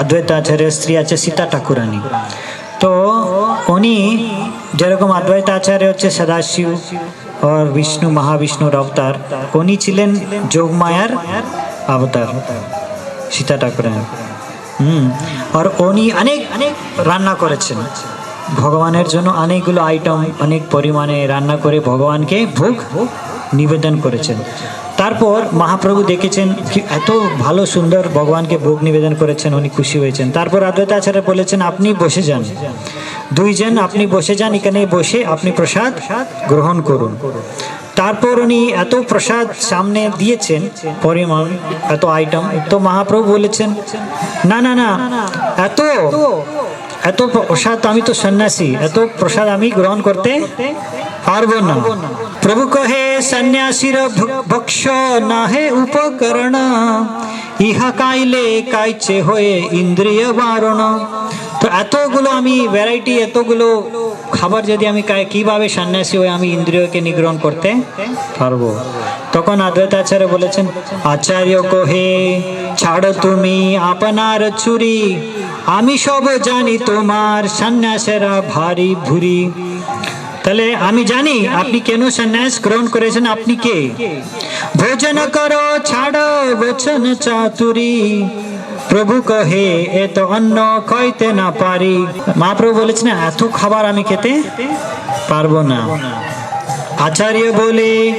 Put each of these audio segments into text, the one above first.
অদ্বৈতাচার্যের স্ত্রী আছে, সীতা ঠাকুরানী। তো উনি যেরকম অদ্বৈতাচার্য হচ্ছে সদাশিব और বিষ্ণু, মহাবিষ্ণুর অবতার, উনি ছিলেন যোগমায়ার অবতার, সীতা ঠাকুরানী। হুম, আর উনি অনেক অনেক রান্না করেছেন। ভগবানের জন্য অনেকগুলো আইটেম অনেক পরিমাণে রান্না করে ভগবানকে ভোগ নিবেদন করেছেন। তারপর মহাপ্রভু দেখেছেন কি এত ভালো সুন্দর ভগবানকে ভোগ নিবেদন করেছেন, উনি খুশি হয়েছেন। তারপর আদ্বৈতাচার্য বলেছেন, আপনি বসে যান। দুইজন আপনি বসে যান, এখানে বসে আপনি প্রসাদ গ্রহণ করুন। তারপর উনি এত প্রসাদ সামনে দিয়েছেন, পরিমাণ, এত আইটেম তো মহাপ্রভু বলেছেন, না না না, এত এত প্রসাদ আমি তো সন্ন্যাসী, এত প্রসাদ আমি গ্রহণ করতে পারব না। প্রভু কহে, সন্ন্যাসীর ভক- ভক্ষ না হে উপকরণ। ইহা কাইলে কাইছে হয়ে ইন্দ্রিয় বারণ। তো এতগুলো আমি ভ্যারাইটি এতগুলো খাবার যদি আমি কীভাবে সন্ন্যাসী হয়ে আমি ইন্দ্রিয়কে নিগ্রহণ করতে পারব? তখন আদ্বৈতাচার্য বলেছেন, আচার্য কহে, ছাড়ো তুমি আপনার চুরি আমি সব জানি তোমার সন্ন্যাসেরা ভারী ভুরি। তাহলে আমি জানি আপনি কেন সন্ন্যাস গ্রহণ করেছেন, আপনি কে? ভোজন করো, ছাড়ো, বচন চাতুরি। প্রভু কহে, এ তো অন্ন খাইতে না পারি। মহাপ্রভু বলেছেন, এত খাবার আমি খেতে পারব না। আচার্য বলে,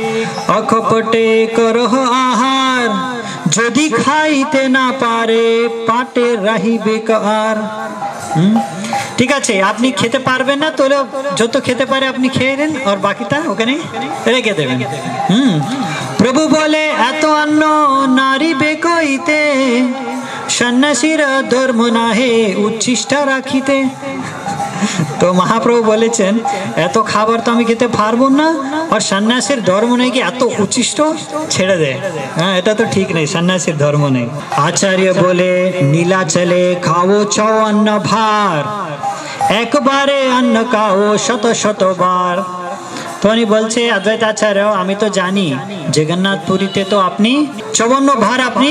অকপটে করহ আহার। যদি খাইতে না পারে, পাটে রাহিবে আর? ঠিক আছে, আপনি খেতে পারবেন না তাহলে যত খেতে পারে আপনি খেয়ে নেন, আর বাকিটা ওখানে রেখে দেবেন। হুম? প্রভু বলে, এত অন্ন নারী বেকইতে, সন্ন্যাসীর ধর্ম নাহে উচ্ছিষ্টা রাখিতে। তো মহাপ্রভু বলেছেন, এত খাবার তো আমি খেতে পারব না, আর সন্ন্যাসীর ধর্ম নেই কি এত উচ্ছিষ্ট? ছেড়ে দেয় হ্যাঁ এটা তো ঠিক নেই, সন্ন্যাসীর ধর্ম নেই। আচার্য বলে, নীলা চলে খাও চাও অন্ন ভার। একবারে অন্ন খাও শত শতবার উনি বলছে অদ্বৈত আচার্য, আমি তো জানি জগন্নাথ পুরীতে তো আপনি চৌবন্ন ভার আপনি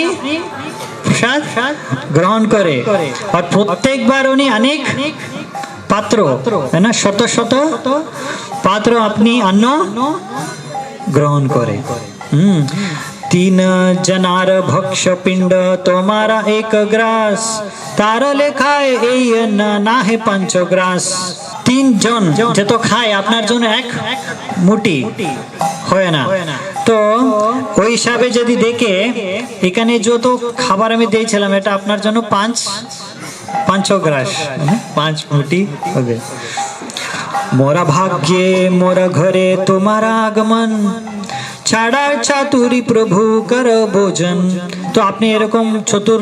প্রসাদ গ্রহণ করে। আর প্রত্যেকবার উনি অনেক পাত্র না? শত শত পাত্র আপনি অন্ন গ্রহণ করে। হুম। তিন জনার ভক্ষ পিণ্ড তোমারা এক গ্রাস। তার লেখায় এই না হে পঞ্চগ্রাস তিন জন যত খায়, আপনার জন্য এক মুটি। হয় না। তো ওই হিসাবে যদি দেখে, এখানে যত খাবার আমি দিয়েছিলাম, এটা আপনার জন্য পাঁচ গ্রাস। পাঁচ মুটি হবে। মোরা ভাগ্যে, মোরা ঘরে তোমার আগমন। ছাড়া চাতুরি প্রভু কর ভোজন। তো আপনি এরকম চতুর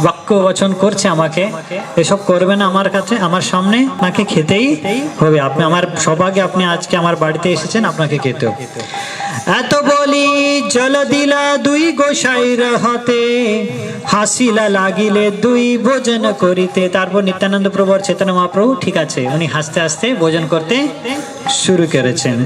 বাক্য বচন করছে আমাকে। এসব করবেন আমার কাছে, আমার সামনে, আপনাকে খেতেই হবে। আপনি আমার সৌভাগ্যে আপনি আজকে আমার বাড়িতে এসেছেন, আপনাকে খেতে এত বলি জল দিলা দুই গোসাইর হতে। হাসিলা লাগিলে দুই ভোজন করিতে। তারপর নিত্যানন্দ প্রভু আর চেতনা মহাপ্রভু, ঠিক আছে, উনি হাসতে হাসতে ভোজন করতে শুরু করেছেন।